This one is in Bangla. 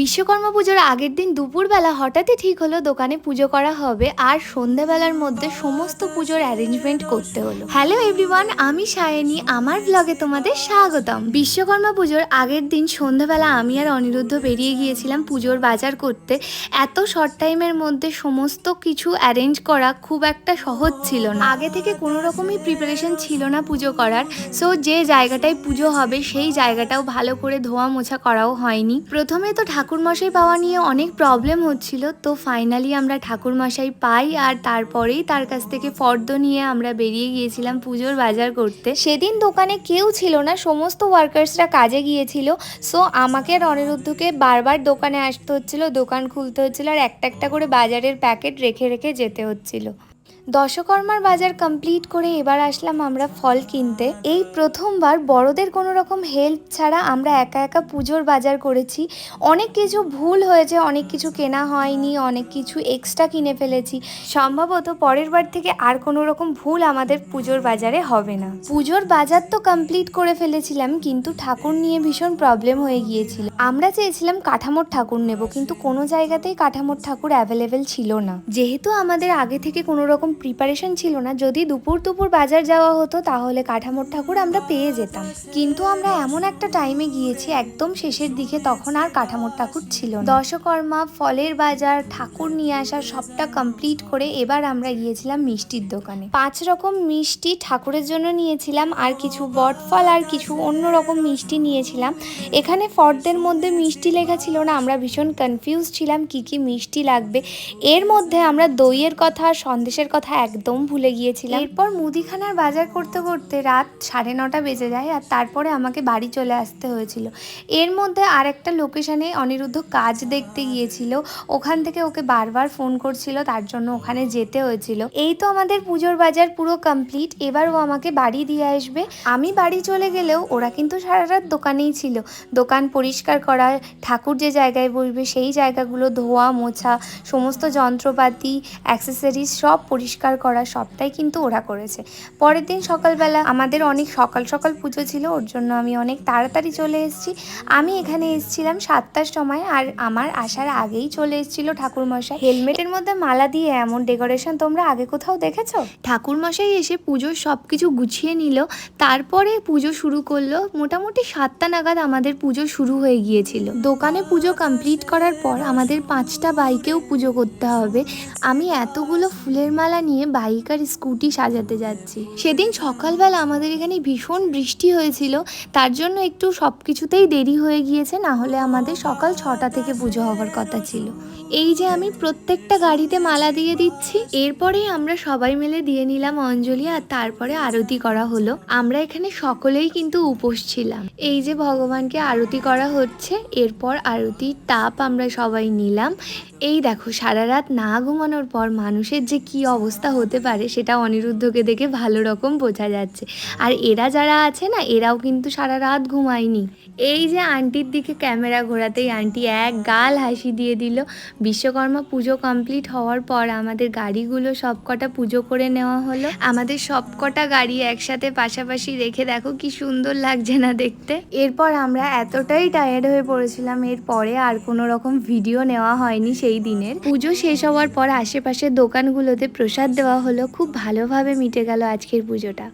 বিশ্বকর্মা পুজোর আগের দিন দুপুরবেলা হঠাৎই ঠিক হলো দোকানে পুজো করা হবে আর সন্ধ্যাবেলার মধ্যে সমস্ত পুজোর অ্যারেঞ্জমেন্ট করতে হলো। হ্যালো এভরিওয়ান আমি সায়নী, আমার ব্লগে তোমাদের স্বাগতম। বিশ্বকর্মা পুজোর আগের দিন সন্ধ্যাবেলা আমি আর অনিরুদ্ধ বেরিয়ে গিয়েছিলাম পুজোর বাজার করতে। এত শর্ট টাইমের মধ্যে সমস্ত কিছু অ্যারেঞ্জ করা খুব একটা সহজ ছিল না। আগে থেকে কোনো রকমই প্রিপারেশন ছিল না পুজো করার। সো যে জায়গাটায় পুজো হবে সেই জায়গাটাও ভালো করে ধোয়া মোছা করাও হয়নি। প্রথমে তো ঠাকুরমশাই পাওয়া নিয়ে অনেক প্রবলেম হচ্ছিল, তো ফাইনালি আমরা ঠাকুরমশাই পাই আর তারপরেই তার কাছ থেকে ফর্দ নিয়ে আমরা বেরিয়ে গিয়েছিলাম পুজোর বাজার করতে। সেদিন দোকানে কেউ ছিল না, সমস্ত ওয়ার্কার্সরা কাজে গিয়েছিল সো আমাকে আর অনিরুদ্ধকে বারবার দোকানে আসতে হচ্ছিল, দোকান খুলতে হচ্ছিল আর একটা একটা করে বাজারের প্যাকেট রেখে রেখে যেতে হচ্ছিল। দশকর্মার বাজার কমপ্লিট করে এবার আসলাম আমরা ফল কিনতে। এই প্রথমবার বড়দের কোনো রকম হেল্প ছাড়া আমরা একা একা পুজোর বাজার করেছি। অনেক কিছু ভুল হয়েছে, অনেক কিছু কেনা হয়নি, অনেক কিছু এক্সট্রা কিনে ফেলেছি। সম্ভবত পরের বার থেকে আর কোনো রকম ভুল আমাদের পুজোর বাজারে হবে না। পুজোর বাজার তো কমপ্লিট করে ফেলেছিলাম, কিন্তু ঠাকুর নিয়ে ভীষণ প্রবলেম হয়ে গিয়েছিল। আমরা চেয়েছিলাম কাঠামোর ঠাকুর নেব, কিন্তু কোনো জায়গাতেই কাঠামোর ঠাকুর অ্যাভেলেবেল ছিল না। যেহেতু আমাদের আগে থেকে কোনো রকম প্রিপারেশন ছিল না, যদি দুপুর দুপুর বাজার যাওয়া হতো তাহলে কাঠামোর ঠাকুর আমরা পেয়ে যেতাম। কিন্তু আমরা এমন একটা টাইমে গিয়েছি, একদম শেষের দিকে তখন আর কাঠামোর ঠাকুর ছিল দশকর্মা, ফলের বাজার, ঠাকুর নিয়ে আসা সবটা কমপ্লিট করে এবার আমরা গিয়েছিলাম মিষ্টির দোকানে। পাঁচ রকম মিষ্টি ঠাকুরের জন্য নিয়েছিলাম, আর কিছু বটফল আর কিছু অন্য রকম মিষ্টি নিয়েছিলাম। এখানে ফর্দের মধ্যে মিষ্টি লেখা ছিল না, আমরা ভীষণ কনফিউজ ছিলাম কি কি মিষ্টি লাগবে। এর মধ্যে আমরা দইয়ের কথা, সন্দেশের কথা একদম ভুলে গিয়েছিলাম। এরপর মুদিখানার বাজার করতে করতে রাত সাড়ে নটা বেজে যায় আর তারপরে আমাকে বাড়ি চলে আসতে হয়েছিল। এর মধ্যে আর একটা লোকেশনে অনিরুদ্ধ কাজ দেখতে গিয়েছিল। ওখান থেকে ওকে বারবার ফোন করছিল, তার জন্য ওখানে যেতে হয়েছিল। এই তো আমাদের পুজোর বাজার পুরো কমপ্লিট, এবার ও আমাকে বাড়ি দিয়ে আসবে। আমি বাড়ি চলে গেলেও ওরা কিন্তু সারা রাত দোকানেই ছিল। দোকান পরিষ্কার করা, ঠাকুর যে জায়গায় বসবে সেই জায়গাগুলো ধোয়া, মোছা, সমস্ত যন্ত্রপাতি অ্যাক্সেসরিজ সব পরিষ্কার করা সবটাই কিন্তু ওরা করেছে। পরের দিন সকালবেলা আমাদের অনেক সকাল সকাল পুজো ছিল, ওর জন্য আমি অনেক তাড়াতাড়ি চলে এসেছি। আমি এখানে এসেছিলাম সাতটার সময় আর আমার আসার আগেই চলে এসেছিল ঠাকুরমশাই। হেলমেটের মধ্যে মালা দিয়ে এমন ডেকোরেশন তোমরা আগে কোথাও দেখেছ? ঠাকুরমশাই এসে পুজোর সব কিছু গুছিয়ে নিল, তারপরে পুজো শুরু করল। মোটামুটি সাতটা নাগাদ আমাদের পুজো শুরু হয়ে গিয়েছিল। দোকানে পুজো কমপ্লিট করার পর আমাদের পাঁচটা বাইকেও পুজো করতে হবে। আমি এতগুলো ফুলের মালা নিয়ে বাইক আর স্কুটি সাজাতে যাচ্ছি। সেদিন সকালবেলা আমাদের এখানে ভীষণ বৃষ্টি হয়েছিল, তার জন্য একটু সব কিছুতেই দেরি হয়ে গিয়েছে, না হলে আমাদের সকাল ছটা থেকে পুজো হওয়ার কথা ছিল। এই যে আমি প্রত্যেকটা গাড়িতে মালা দিয়ে দিচ্ছি, এরপরেই আমরা সবাই মিলে দিয়ে নিলাম অঞ্জলি আর তারপরে আরতি করা হলো। আমরা এখানে সকলেই কিন্তু উপোস ছিলাম। এই যে ভগবানকে আরতি করা হচ্ছে, এরপর আরতির তাপ আমরা সবাই নিলাম। এই দেখো, সারা রাত না ঘুমানোর পর মানুষের যে কি অবস্থা। হতে পারে, সেটা অনিরুদ্ধকে দেখে ভালো রকম বোঝা যাচ্ছে। আর এরা যারা আছে না, এরাও কিন্তু সারা রাত ঘুমায়নি। এই যে আন্টির দিকে ক্যামেরা ঘোরাতেই আন্টি এক গাল হাসি দিয়ে দিল। বিশ্বকর্মা পুজো কমপ্লিট হওয়ার পর আমাদের গাড়িগুলো সবকটা পুজো করে নেওয়া হলো। আমাদের সবকটা গাড়ি একসাথে পাশাপাশি রেখে দেখো কি সুন্দর লাগছে না দেখতে। এরপর আমরা এতটাই টায়ার্ড হয়ে পড়েছিলাম এরপরে আর কোনো রকম ভিডিও নেওয়া হয়নি সেই দিনের। পুজো শেষ হওয়ার পর আশেপাশের দোকানগুলোতে প্রসাদ দেওয়া হলো খুব ভালোভাবে মিটে গেল আজকের পুজোটা।